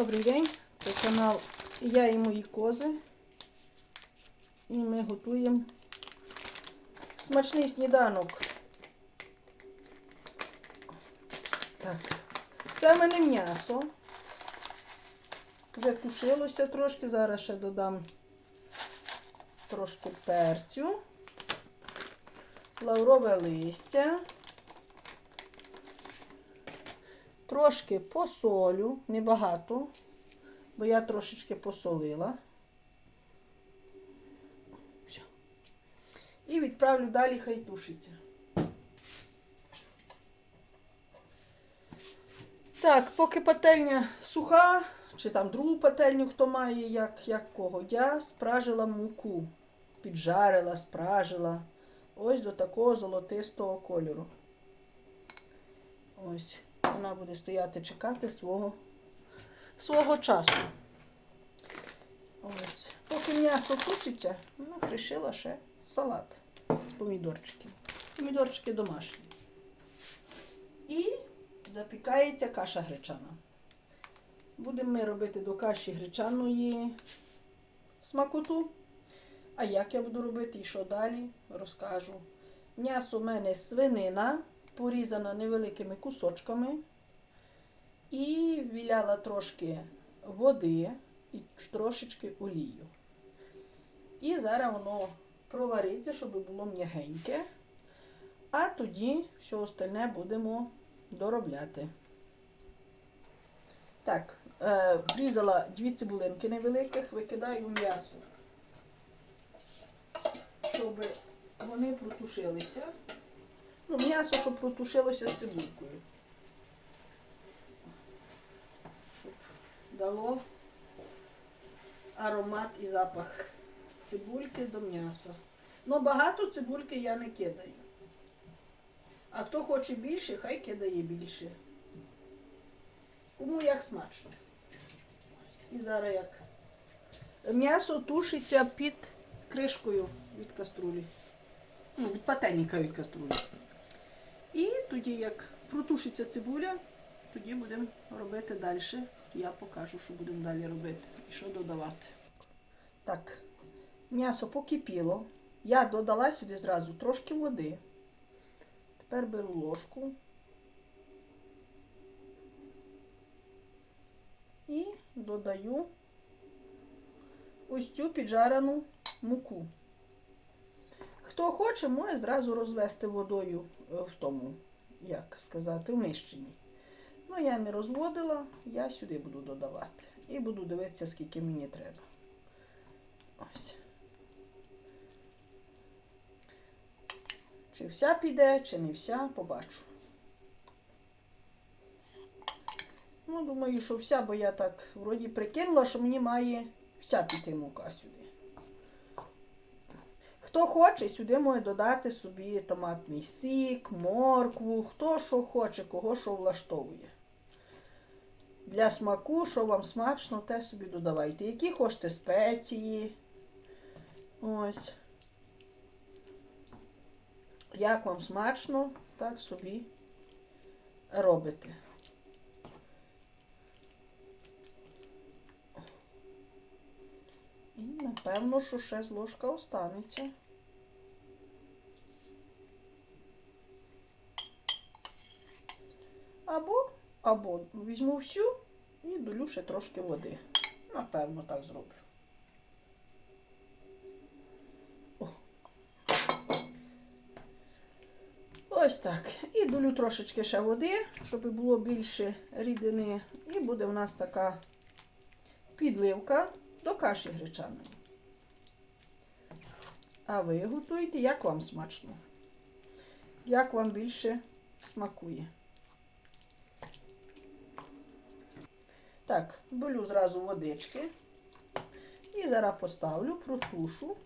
Добрий день, це канал Я і мої кози. І ми готуємо смачний сніданок. Так, це в мене м'ясо. Вже тушилося трошки, зараз ще додам трошки перцю, лаврове листя. Трошки посолю, небагато, бо я трошечки посолила. І відправлю далі, хай тушиться. Так, поки пательня суха, чи там другу пательню, хто має, як, як кого, я спражила муку. Піджарила, спражила. Ось до такого золотистого кольору. Ось. Вона буде стояти чекати свого, свого часу. Ось. Поки м'ясо тушиться, ну, кришила ще салат з помідорчиків. Помідорчики домашні. І запікається каша гречана. Будемо ми робити до каші гречаної смакоту. А як я буду робити і що далі, розкажу. М'ясо в мене свинина порізана невеликими кусочками і віляла трошки води і трошечки олію. І зараз воно провариться, щоб було м'ягеньке. А тоді все остальне будемо доробляти. Так, е, врізала дві цибулинки невеликих, викидаю м'ясо, щоб вони протушилися. Ну, м'ясо, щоб протушилося з цибулькою. Щоб дало аромат і запах цибульки до м'яса. Ну, багато цибульки я не кидаю. А хто хоче більше, хай кидає більше. Кому як смачно. І зараз як. М'ясо тушиться під кришкою від каструлі. Ну, від пательника від каструлі. Тоді, як протушиться цибуля, тоді будемо робити далі. Я покажу, що будемо далі робити і що додавати. Так, м'ясо покипіло. Я додала сюди зразу трошки води. Тепер беру ложку. І додаю ось цю піджарену муку. Хто хоче, може зразу розвести водою в тому, як сказати, в. Ну, я не розводила, я сюди буду додавати. І буду дивитися, скільки мені треба. Ось. Чи вся піде, чи не вся, побачу. Ну, думаю, що вся, бо я так вроді прикинула, що мені має вся піти мука сюди. Хто хоче, сюди може додати собі томатний сік, моркву, хто що хоче, кого що влаштовує. Для смаку, що вам смачно, те собі додавайте. Які хочете спеції. Ось. Як вам смачно, так собі робите. Напевно, що ще з ложка останеться. Або, або візьму всю і долю ще трошки води. Напевно, так зроблю. Ось так. І долю трошечки ще води, щоб було більше рідини. І буде в нас така підливка до каші гречаної. А ви готуєте, як вам смачно? Як вам більше смакує? Так, долю зразу водички. І зараз поставлю, протушу.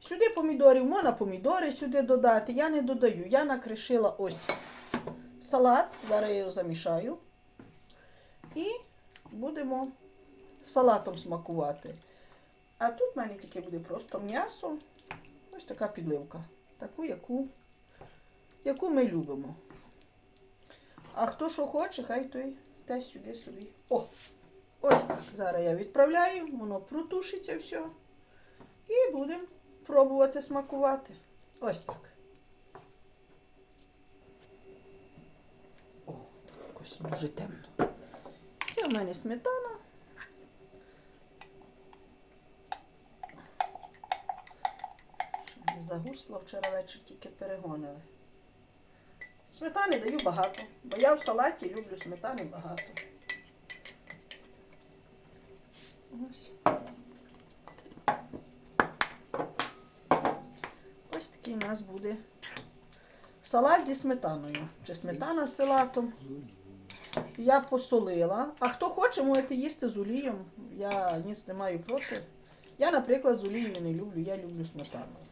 Сюди помідорів, можна помідори сюди додати. Я не додаю. Я накришила ось салат. Зараз його замішаю. І будемо салатом смакувати. А тут в мене тільки буде просто м'ясо. Ось така підливка. Таку, яку, яку ми любимо. А хто що хоче, хай той те сюди собі. О! Ось так. Зараз я відправляю, воно протушиться все. І будемо пробувати смакувати. Ось так. О, так якось дуже темно. Це в мене сметана. Не загусло вчора вечір тільки перегонили. Сметани даю багато, бо я в салаті люблю сметани багато. Ось. Ось такий у нас буде салат зі сметаною. Чи сметана з салатом. Я посолила. А хто хоче, можете їсти з олієм. Я ніц не маю проти. Я, наприклад, з олією не люблю, я люблю сметану.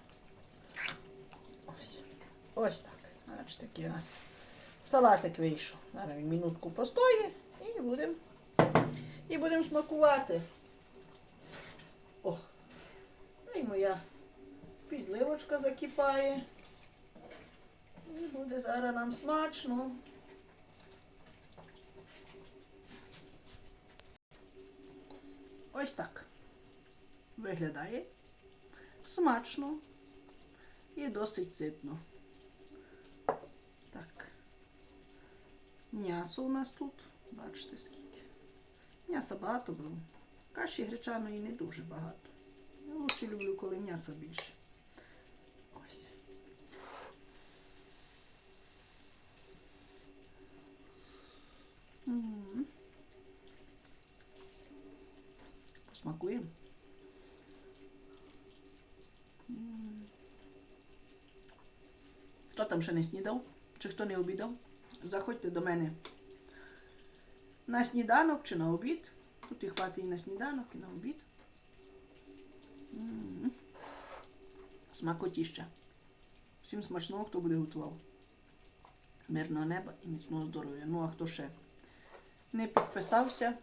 Ось. Так. Значить, такий у нас салатик вийшов. Зараз він минутку постоє і будемо і будемо смакувати. О! Ну і моя підливочка закипає. І буде зараз нам смачно. Ось так. Виглядає смачно і досить ситно. Так. М'ясо у нас тут. Бачите скільки. М'яса багато було. Каші гречаної не дуже багато. Я лучше люблю, коли м'яса більше. Ось. Посмакуємо. Хто там ще не снідав? Чи хто не обідав? Заходьте до мене на сніданок чи на обід. Тут і хватить і на сніданок, і на обід. М. Смакотіща. Всім смачного, хто буде готував. Мирного неба і міцного здоров'я. Ну, а хто ще не підписався,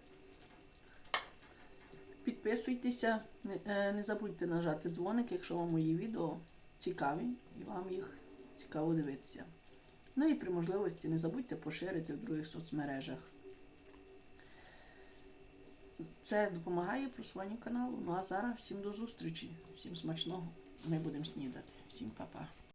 підписуйтеся. Не, е, не забудьте нажати дзвоник, якщо вам мої відео цікаві і вам їх цікаво дивитися. Ну і при можливості не забудьте поширити в других соцмережах. Це допомагає просуванню каналу. Ну а зараз всім до зустрічі, всім смачного. Ми будемо снідати. Всім па-па.